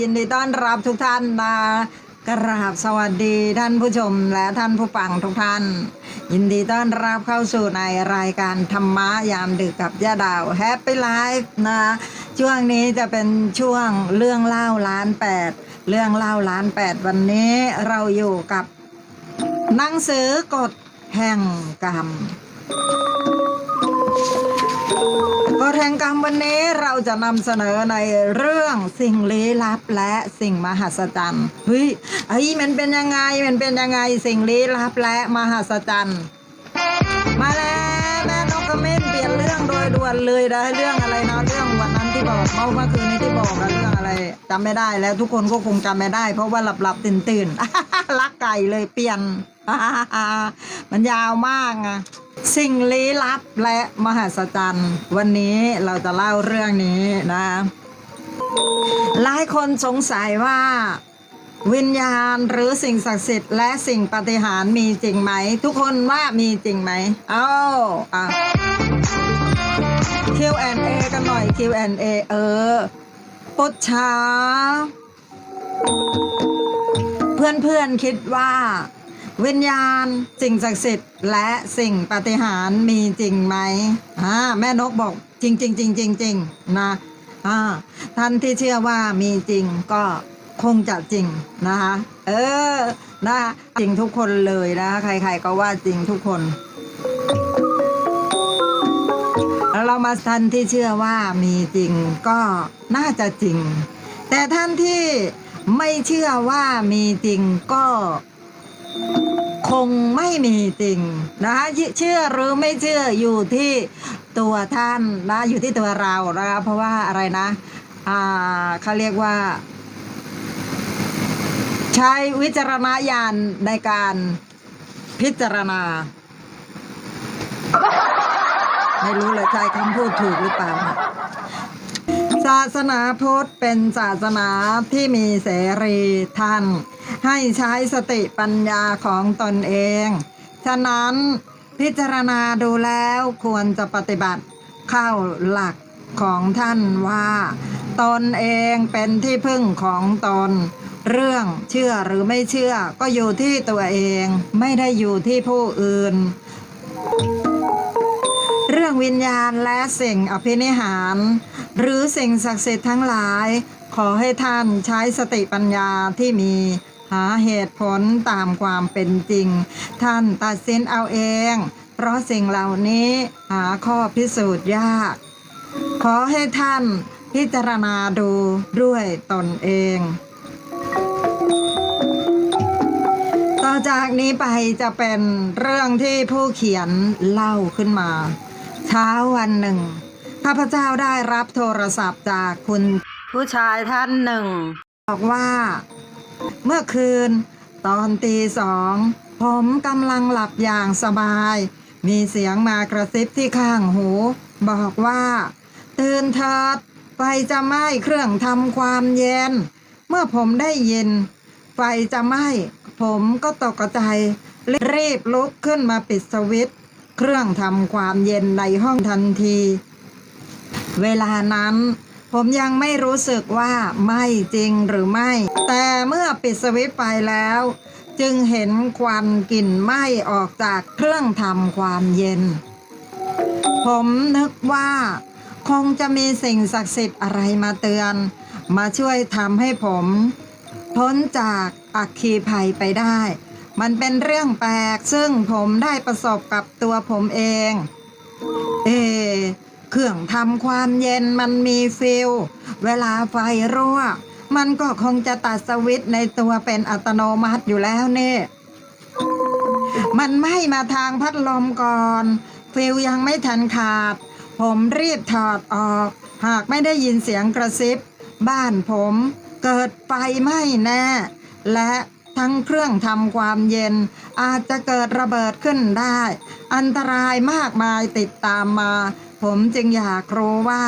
ยินดีต้อนรับทุกท่านนะกราบสวัสดีท่านผู้ชมและท่านผู้ฟังทุกท่าน ยินดีต้อนรับเข้าสู่ในรายการธรรมะยามดึกกับย่าดาวแฮปปี้ไลฟ์นะช่วงนี้จะเป็นช่วงเรื่องเล่าล้านแปดเรื่องเล่าล้านแปดวันนี้เราอยู่กับหนังสือกฎแห่งกรรม กฎแห่งกรรมวันนี้เราจะนำเสนอในเรื่องสิ่งลี้ลับและสิ่งมหัศจรรย์เฮ้ยไอ้ยมันเป็นยังไงมันเป็นยังไงสิ่งลี้ลับและมหัศจรรย์มาแล้วแม่นกกระเม่นเปลี่ยนเรื่องโดยด่วนเลยนะเรื่องอะไรนะเรื่องวันนั้นที่บอกเมื่อคืนนี้ที่บอกนะเรื่องอะไรจำไม่ได้แล้วทุกคนก็คงจำไม่ได้ เพราะว่าหลับหลับตื่นตื่นลักไก่เลยเปลี่ยนมันยาวมากอะ สิ่งลี้ลับและมหัศจรรย์ วันนี้เราจะเล่าเรื่องนี้นะหลายคนสงสัยว่า วิญญาณหรือสิ่งศักดิ์สิทธิ์และสิ่งปฏิหารมีจริงไหม ทุกคนว่ามีจริงไหมเอ้าอะ Q&A กันหน่อย Q&A เออปุชชาเพื่อนๆคิดว่า วิญญาณสิ่งศักดิ์สิทธิ์และสิ่งปาฏิหาริย์มีจริงไหมอ่าแม่นกบอกจริงจริงจริงจริงจริงนะอ่าท่านที่เชื่อว่ามีจริงก็คงจะจริงนะคะเออนะจริงทุกคนเลยนะคะใครๆก็ว่าจริงทุกคนแล้วเรามาท่านที่เชื่อว่ามีจริงก็น่าจะจริง แต่ท่านที่ไม่เชื่อว่ามีจริงก็ คงไม่มีจริงนะคะเชื่อหรือไม่เชื่ออยู่ที่ตัวท่านนะอยู่ที่ตัวเรานะคะเพราะว่าอะไรนะอ่าเขาเรียกว่า ใช้วิจารณญาณในการพิจารณา ไม่รู้เลยใช้คำพูดถูกหรือเปล่าศาสนาพุทธเป็นศาสนาที่มีเสรีท่าน ให้ใช้สติปัญญาของตนเอง ฉะนั้นพิจารณาดูแล้วควรจะปฏิบัติเข้าหลักของท่านว่า ตนเองเป็นที่พึ่งของตน เรื่องเชื่อหรือไม่เชื่อก็อยู่ที่ตัวเองไม่ได้อยู่ที่ผู้อื่น เรื่องวิญญาณและสิ่งอภินิหาร หรือสิ่งศักดิ์สิทธิ์ทั้งหลาย ขอให้ท่านใช้สติปัญญาที่มี หาเหตุผลตามความเป็นจริง ท่านตัดสินเอาเอง เพราะสิ่งเหล่านี้หาข้อพิสูจน์ยาก ขอให้ท่านพิจารณาดูด้วยตนเอง ต่อจากนี้ไปจะเป็นเรื่องที่ผู้เขียนเล่าขึ้นมา เช้าวันหนึ่งข้าพเจ้าได้รับโทรศัพท์จากคุณผู้ชายท่านหนึ่ง บอกว่า เมื่อคืน ตอนตีสอง ผมกำลังหลับอย่างสบาย มีเสียงมากระซิบที่ข้างหู บอกว่า ตื่นเถิดไฟจะไหม้เครื่องทำความเย็น เมื่อผมได้ยิน ไฟจะไหม้ผมก็ตกใจรีบลุกขึ้นมาปิดสวิตช์เครื่องทำความเย็นในห้องทันที เวลานั้น ผมยังไม่รู้สึกว่าไม้จริงหรือไม่ แต่เมื่อปิดสวิตไปแล้ว จึงเห็นควันกลิ่นไหม้ออกจากเครื่องทำความเย็น ผมนึกว่า คงจะมีสิ่งศักดิ์สิทธิ์อะไรมาเตือน มาช่วยทำให้ผมพ้นจากอัคคีภัยไปได้ มันเป็นเรื่องแปลกซึ่งผมได้ประสบกับตัวผมเอง เครื่องทำความเย็นมันมีฟิลเวลาไฟรั่ว มันก็คงจะตัดสวิตในตัวเป็นอัตโนมัติอยู่แล้วเนี่ยมันไม้มาทางพัดลมก่อน ฟิลยังไม่ทันขาด ผมรีบถอดออก หากไม่ได้ยินเสียงกระซิบ บ้านผมเกิดไฟไหม้แน่ และทั้งเครื่องทำความเย็น อาจจะเกิดระเบิดขึ้นได้ อันตรายมากมายติดตามมา ผมจึงอยากรู้ว่า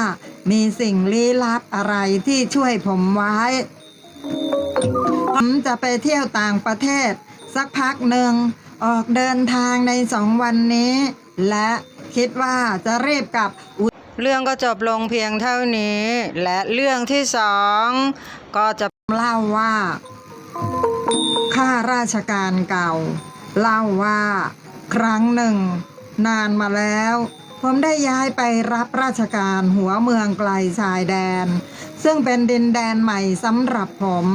มีสิ่งลี้ลับอะไรที่ช่วยผมไว้ ผมจะไปเที่ยวต่างประเทศ สักพักหนึ่ง ออกเดินทางในสองวันนี้ และคิดว่าจะรีบกลับเรื่องก็จบลงเพียงเท่านี้ และเรื่องที่สองก็จะเล่าว่าข้าราชการเก่า เล่าว่า ครั้งหนึ่ง นานมาแล้ว ผมได้ย้ายไปรับราชการหัวเมืองไกลชายแดน ซึ่งเป็นดินแดนใหม่สำหรับผม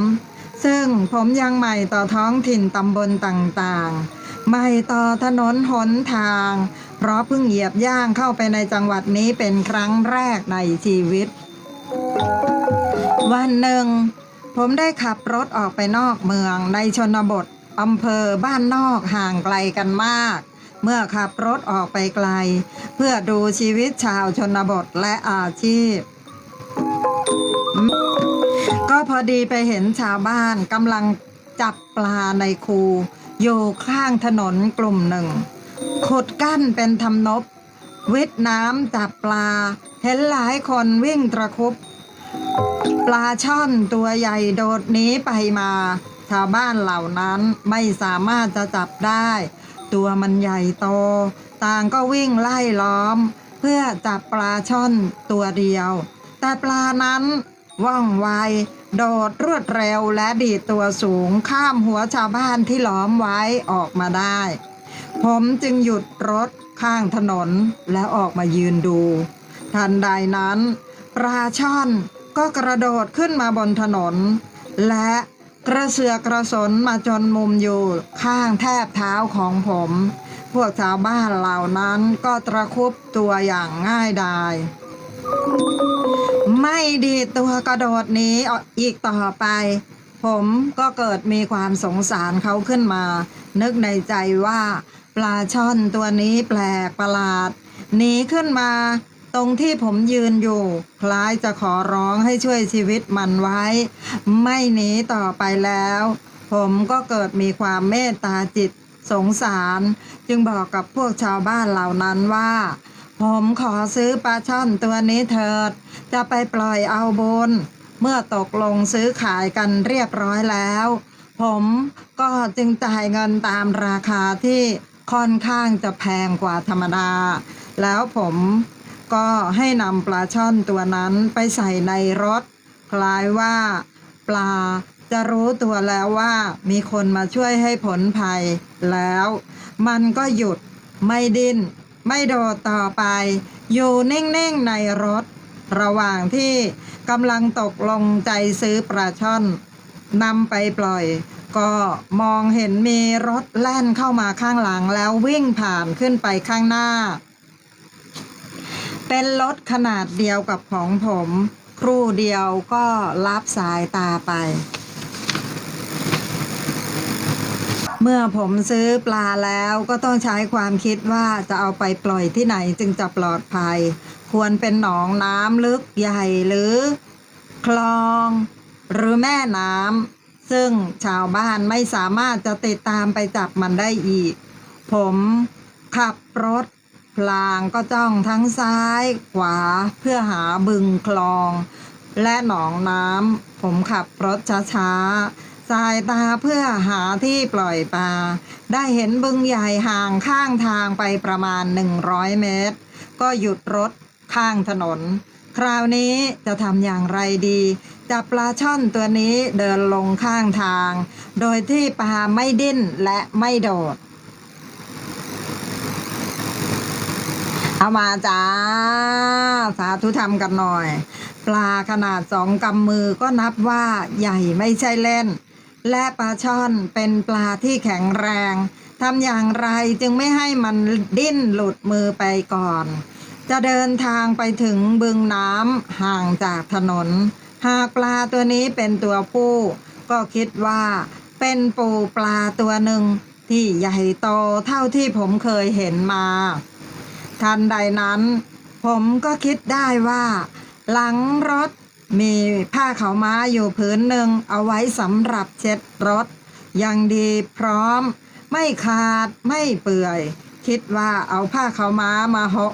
ซึ่งผมยังใหม่ต่อท้องถิ่นตำบลต่างๆ ใหม่ต่อถนนหนทาง เพราะเพิ่งเหยียบย่างเข้าไปในจังหวัดนี้เป็นครั้งแรกในชีวิต วันหนึ่ง ผมได้ขับรถออกไปนอกเมืองในชนบทอำเภอบ้านนอกห่างไกลกันมาก เมื่อขับรถออกไปไกล เพื่อดูชีวิตชาวชนบทและอาชีพ ก็พอดีไปเห็นชาวบ้านกำลังจับปลาในคูอยู่ข้างถนนกลุ่มหนึ่ง ขุดกั้นเป็นทำนบ วิทน้ำจับปลา เห็นหลายคนวิ่งตะคุบ ปลาช่อนตัวใหญ่โดดหนีไปมา ชาวบ้านเหล่านั้นไม่สามารถจะจับได้ ตัวมันใหญ่โต ต่างก็วิ่งไล่ล้อม เพื่อจับปลาช่อนตัวเดียว แต่ปลานั้นว่องไวโดดรวดเร็วและดีดตัวสูงข้ามหัวชาวบ้านที่ล้อมไว้ออกมาได้ ผมจึงหยุดรถข้างถนนและออกมายืนดู ทันใดนั้น ปลาช่อนก็กระโดดขึ้นมาบนถนน และ กระเสือกระสนมาจนมุมอยู่ข้างแทบเท้าของผม พวกชาวบ้านเหล่านั้นก็ตระคุบตัวอย่างง่ายดาย ไม่ดีตัวกระโดดหนี้อีกต่อไป ผมก็เกิดมีความสงสารเขาขึ้นมา นึกในใจว่า ปลาช่อนตัวนี้แปลกประหลาดหนีขึ้นมา ตรงที่ผมยืนอยู่ คล้ายจะขอร้องให้ช่วยชีวิตมันไว้ ไม่หนีต่อไปแล้ว ผมก็เกิดมีความเมตตาจิตสงสาร จึงบอกกับพวกชาวบ้านเหล่านั้นว่า ผมขอซื้อปลาช่อนตัวนี้เถิด จะไปปล่อยเอาบุญเมื่อตกลงซื้อขายกันเรียบร้อยแล้ว ผมก็จึงจ่ายเงินตามราคาที่ค่อนข้างจะแพงกว่าธรรมดา แล้วผม ก็ให้นำปลาช่อนตัวนั้นไปใส่ในรถ คล้ายว่า ปลาจะรู้ตัวแล้วว่ามีคนมาช่วยให้ผลภัยแล้ว มันก็หยุดไม่ดิ้น ไม่โดดต่อไป อยู่นิ่งๆในรถ ระหว่างที่กำลังตกลงใจซื้อปลาช่อนนำไปปล่อย ก็มองเห็นมีรถแล่นเข้ามาข้างหลังแล้ววิ่งผ่านขึ้นไปข้างหน้า เป็นรถขนาดเดียวกับของผม ครู่เดียวก็รับสายตาไป เมื่อผมซื้อปลาแล้วก็ต้องใช้ความคิดว่าจะเอาไปปล่อยที่ไหนจึงจะปลอดภัย ควรเป็นหนองน้ำลึกใหญ่หรือ คลอง หรือแม่น้ำซึ่งชาวบ้านไม่สามารถจะติดตามไปจับมันได้อีก ผมขับรถ พลางก็จ้องทั้งซ้ายขวาเพื่อหาบึงคลอง และหนองน้ำผมขับรถช้าๆสายตาเพื่อหาที่ปล่อยปลาได้เห็นบึงใหญ่ห่างข้างทางไปประมาณ 100 เมตร ก็หยุดรถข้างถนน คราวนี้จะทำอย่างไรดีจับปลาช่อนตัวนี้เดินลงข้างทาง โดยที่ปลาไม่ดิ้นและไม่โดด เอามาจ้า สาธุธรรมกันหน่อย ปลาขนาดสองกำมือก็นับว่าใหญ่ไม่ใช่เล่น และปลาช่อนเป็นปลาที่แข็งแรงทำอย่างไรจึงไม่ให้มันดิ้นหลุดมือไปก่อน จะเดินทางไปถึงบึงน้ำห่างจากถนน หากปลาตัวนี้เป็นตัวผู้ ก็คิดว่าเป็นปูปลาตัวหนึ่งที่ใหญ่โตเท่าที่ผมเคยเห็นมา ทันใดนั้น ผมก็คิดได้ว่า หลังรถมีผ้าขาวม้าอยู่ผืนหนึ่งเอาไว้สำหรับเช็ดรถ ยังดีพร้อม ไม่ขาดไม่เปื่อย คิดว่าเอาผ้าขาวม้ามาห่อ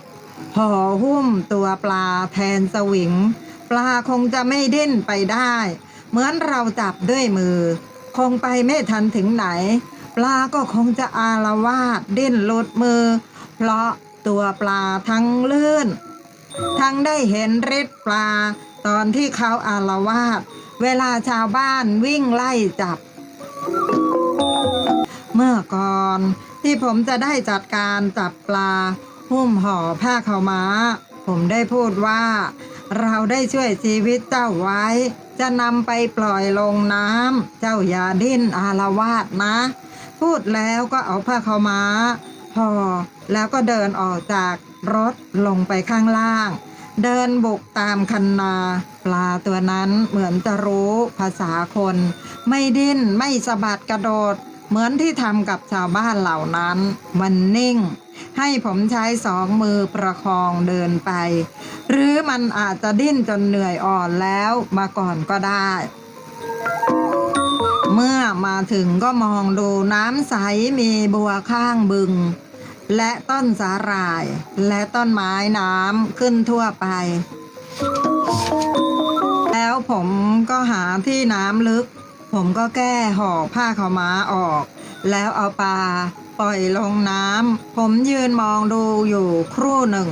ห่อหุ้มตัวปลาแทนสวิง ปลาคงจะไม่ดิ้นไปได้ เหมือนเราจับด้วยมือ คงไปไม่ทันถึงไหน ปลาก็คงจะอาละวาดดิ้นหลุดมือ เพราะ ตัวปลาทั้งลื่นทั้งได้เห็นฤทธิ์ปลาตอนที่เขาอาละวาดเวลาชาวบ้านวิ่งไล่จับ เมื่อก่อนที่ผมจะได้จัดการจับปลา หุ้มห่อผ้าขาวม้า ผมได้พูดว่า เราได้ช่วยชีวิตเจ้าไว้ จะนำไปปล่อยลงน้ำเจ้าอย่าดิ้นอารวาสนะ พูดแล้วก็เอาผ้าขาวม้า ห่อแล้วก็เดินออกจากรถลงไปข้างล่าง เดินบุกตามคันนา ปลาตัวนั้นเหมือนจะรู้ภาษาคน ไม่ดิ้นไม่สะบัดกระโดด เหมือนที่ทำกับชาวบ้านเหล่านั้น มันนิ่ง ให้ผมใช้สองมือประคองเดินไป หรือมันอาจจะดิ้นจนเหนื่อยอ่อนแล้วมาก่อนก็ได้ เมื่อมาถึงก็มองดูน้ำใสมีบัวข้างบึง และต้นสาหร่าย และต้นไม้น้ำขึ้นทั่วไป แล้วผมก็หาที่น้ำลึก ผมก็แก้ห่อผ้าขาวม้าออก แล้วเอาปลาปล่อยลงน้ำ ผมยืนมองดูอยู่ครู่หนึ่ง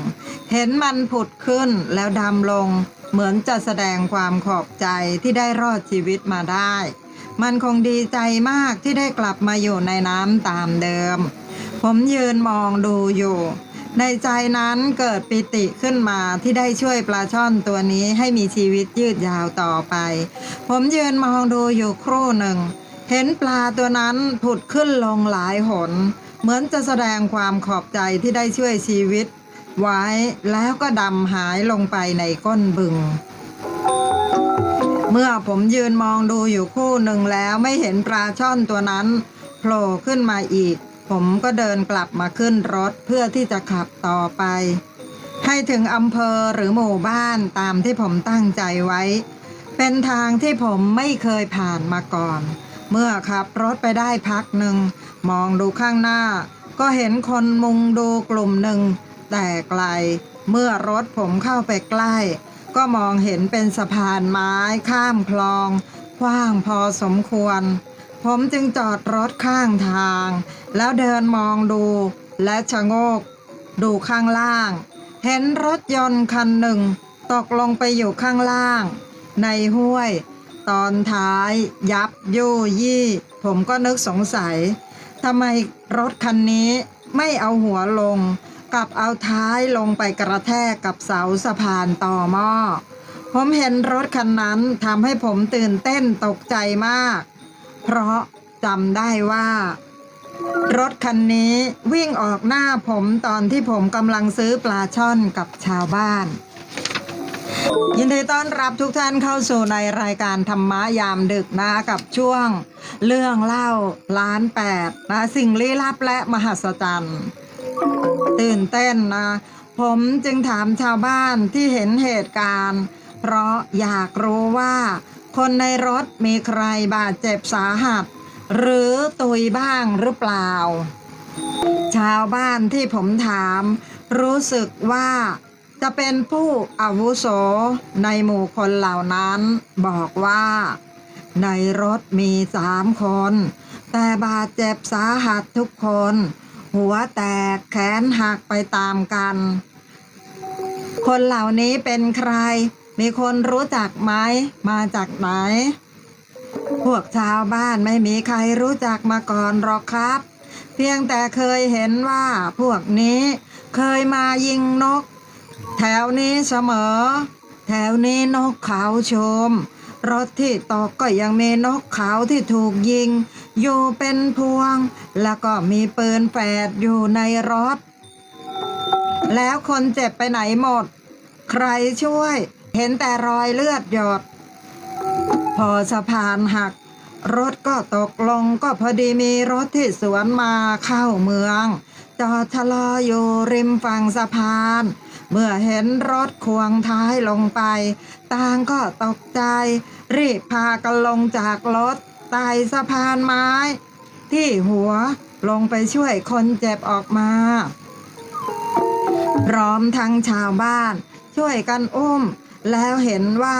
เห็นมันผุดขึ้นแล้วดำลง เหมือนจะแสดงความขอบใจที่ได้รอดชีวิตมาได้ มันคงดีใจมากที่ได้กลับมาอยู่ในน้ำตามเดิม ผมยืนมองดูอยู่ ในใจนั้นเกิดปิติขึ้นมาที่ได้ช่วยปลาช่อนตัวนี้ให้มีชีวิตยืดยาวต่อไป ผมยืนมองดูอยู่ครู่หนึ่ง เห็นปลาตัวนั้นผุดขึ้นลงหลายหน เหมือนจะแสดงความขอบใจที่ได้ช่วยชีวิตไว้แล้วก็ดำหายลงไปในก้นบึง เมื่อผมยืนมองดูอยู่คู่หนึ่งแล้วไม่เห็นปลาช่อนตัวนั้นโผล่ขึ้นมาอีก ผมก็เดินกลับมาขึ้นรถเพื่อที่จะขับต่อไป ให้ถึงอำเภอหรือหมู่บ้านตามที่ผมตั้งใจไว้ เป็นทางที่ผมไม่เคยผ่านมาก่อน เมื่อขับรถไปได้พักหนึ่ง มองดูข้างหน้า ก็เห็นคนมุงดูกลุ่มหนึ่งแต่ไกล เมื่อรถผมเข้าไปใกล้ ก็มองเห็นเป็นสะพานไม้ข้ามคลองกว้างพอสมควร ผมจึงจอดรถข้างทาง แล้วเดินมองดูและชะโงก ดูข้างล่าง เห็นรถยนต์คันหนึ่ง ตกลงไปอยู่ข้างล่าง ในห้วย ตอนท้าย ยับยู่ยี่ ผมก็นึกสงสัยทำไมรถคันนี้ไม่เอาหัวลง กลับเอาท้ายลงไปกระแทกกับเสาสะพานต่อหม้อ ผมเห็นรถคันนั้นทำให้ผมตื่นเต้นตกใจมาก เพราะจำได้ว่า รถคันนี้วิ่งออกหน้าผมตอนที่ผมกำลังซื้อปลาช่อนกับชาวบ้าน ยินดีต้อนรับทุกท่านเข้าสู่ในรายการธรรมะยามดึกนะกับช่วง เรื่องเล่าล้านแปดนะสิ่งลี้ลับและมหัศจรรย์ ตื่นเต้นนะ ผมจึงถามชาวบ้านที่เห็นเหตุการณ์ เพราะอยากรู้ว่า คนในรถมีใครบาดเจ็บสาหัส หรือตุยบ้างหรือเปล่า ชาวบ้านที่ผมถาม รู้สึกว่าจะเป็นผู้อาวุโสในหมู่คนเหล่านั้น บอกว่า ในรถมีสามคน แต่บาดเจ็บสาหัสทุกคน หัวแตกแขนหักไปตามกัน คนเหล่านี้เป็นใคร มีคนรู้จักไหม มาจากไหน พวกชาวบ้านไม่มีใครรู้จักมาก่อนหรอกครับ เพียงแต่เคยเห็นว่าพวกนี้เคยมายิงนก แถวนี้เสมอ แถวนี้นกขาวชมรถที่ตกก็ยังมีนกขาวที่ถูกยิง อยู่เป็นพวง แล้วก็มีปืนแฝดอยู่ในรถ แล้วคนเจ็บไปไหนหมด ใครช่วย เห็นแต่รอยเลือดหยด พอสะพานหัก รถก็ตกลงก็พอดีมีรถที่สวนมาเข้าเมืองจอดชะลออยู่ริมฝั่งสะพาน เมื่อเห็นรถควงท้ายลงไปต่างก็ตกใจ รีบพากันลงจากรถ ไต่สะพานไม้ ที่หัวลงไปช่วยคนเจ็บออกมา พร้อมทั้งชาวบ้าน ช่วยกันอุ้ม แล้วเห็นว่า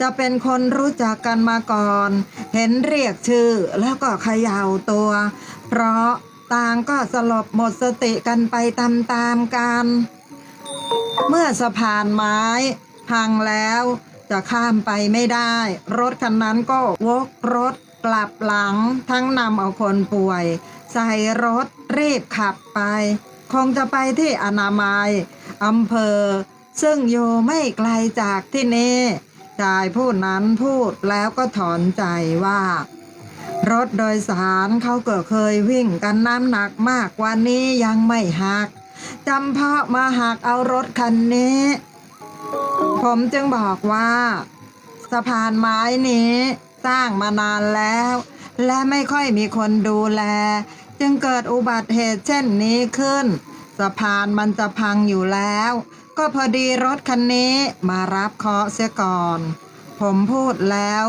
จะเป็นคนรู้จักกันมาก่อน เห็นเรียกชื่อแล้วก็เขย่าตัว เพราะต่างก็สลบหมดสติกันไปตามๆกัน เมื่อสะพานไม้พังแล้วจะข้ามไปไม่ได้ รถคันนั้นก็วกรถ กลับหลังทั้งนำเอาคนป่วย ใส่รถรีบขับไป คงจะไปที่อนามัยอำเภอ ซึ่งอยู่ไม่ไกลจากที่นี่ชายผู้นั้นพูดแล้วก็ถอนใจว่า รถโดยสารเขาก็เคยวิ่งกันน้ำหนักมากกว่านี้ยังไม่หักจำเพาะมาหักเอารถคันนี้ ผมจึงบอกว่า สะพานไม้นี้ สร้างมานานแล้ว และไม่ค่อยมีคนดูแล จึงเกิดอุบัติเหตุเช่นนี้ขึ้น สะพานมันจะพังอยู่แล้ว ก็พอดีรถคันนี้มารับเคาะเสียก่อน ผมพูดแล้ว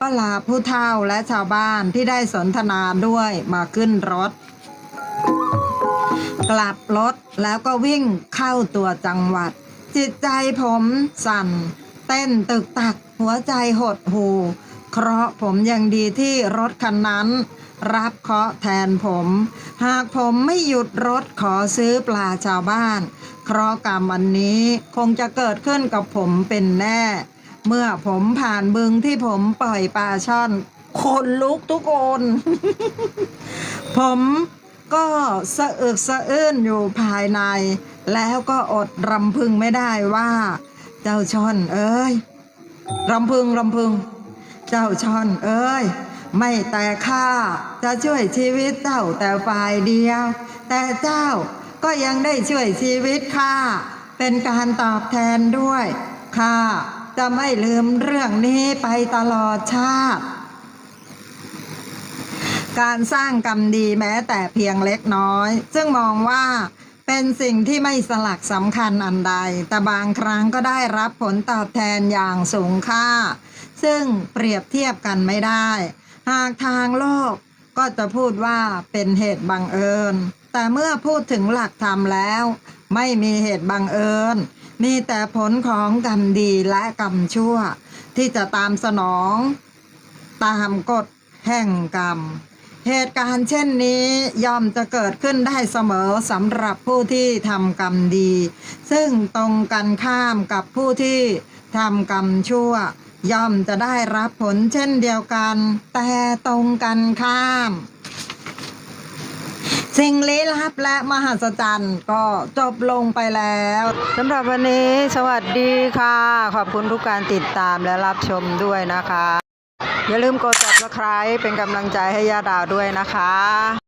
ก็ลาผู้เฒ่าและชาวบ้านที่ได้สนทนาด้วยมาขึ้นรถ กลับรถแล้วก็วิ่งเข้าตัวจังหวัด จิตใจผมสั่น เต้นตึกตักหัวใจหดหู เคราะห์ผมยังดีที่รถคันนั้น รับเคราะห์แทนผม หากผมไม่หยุดรถขอซื้อปลาชาวบ้าน เคราะห์กรรมอันนี้คงจะเกิดขึ้นกับผมเป็นแน่ เมื่อผมผ่านบึงที่ผมปล่อยปลาช่อนคนลุกทุกคน ผมก็สะอึกสะอื้นอยู่ภายใน แล้วก็อดรำพึงไม่ได้ว่า เจ้าช่อนเอ้ยรำพึงรำพึง เจ้าช่อนเอ้ย ไม่แต่ข้าจะช่วยชีวิตเจ้าแต่ฝ่ายเดียว แต่เจ้าก็ยังได้ช่วยชีวิตข้าเป็นการตอบแทนด้วยข้าจะไม่ลืมเรื่องนี้ไปตลอดชาติ การสร้างกรรมดีแม้แต่เพียงเล็กน้อย ซึ่งมองว่าเป็นสิ่งที่ไม่สลักสำคัญอันใด แต่บางครั้งก็ได้รับผลตอบแทนอย่างสูงค่า ซึ่งเปรียบเทียบกันไม่ได้ หากทางโลกก็จะพูดว่าเป็นเหตุบังเอิญ แต่เมื่อพูดถึงหลักธรรมแล้ว ไม่มีเหตุบังเอิญ มีแต่ผลของกรรมดีและกรรมชั่ว ที่จะตามสนอง ตามกฎแห่งกรรม เหตุการณ์เช่นนี้ย่อมจะเกิดขึ้นได้เสมอสำหรับผู้ที่ทำกรรมดี ซึ่งตรงกันข้ามกับผู้ที่ทำกรรมชั่ว ย่อมจะได้รับผลเช่นเดียวกัน แต่ตรงกันข้าม สิ่งลี้ลับและมหัศจรรย์ก็จบลงไปแล้วสำหรับวันนี้สวัสดีค่ะ ขอบคุณทุกการติดตามและรับชมด้วยนะคะ อย่าลืมกด subscribe เป็นกำลังใจให้ย่าดาวด้วยนะคะ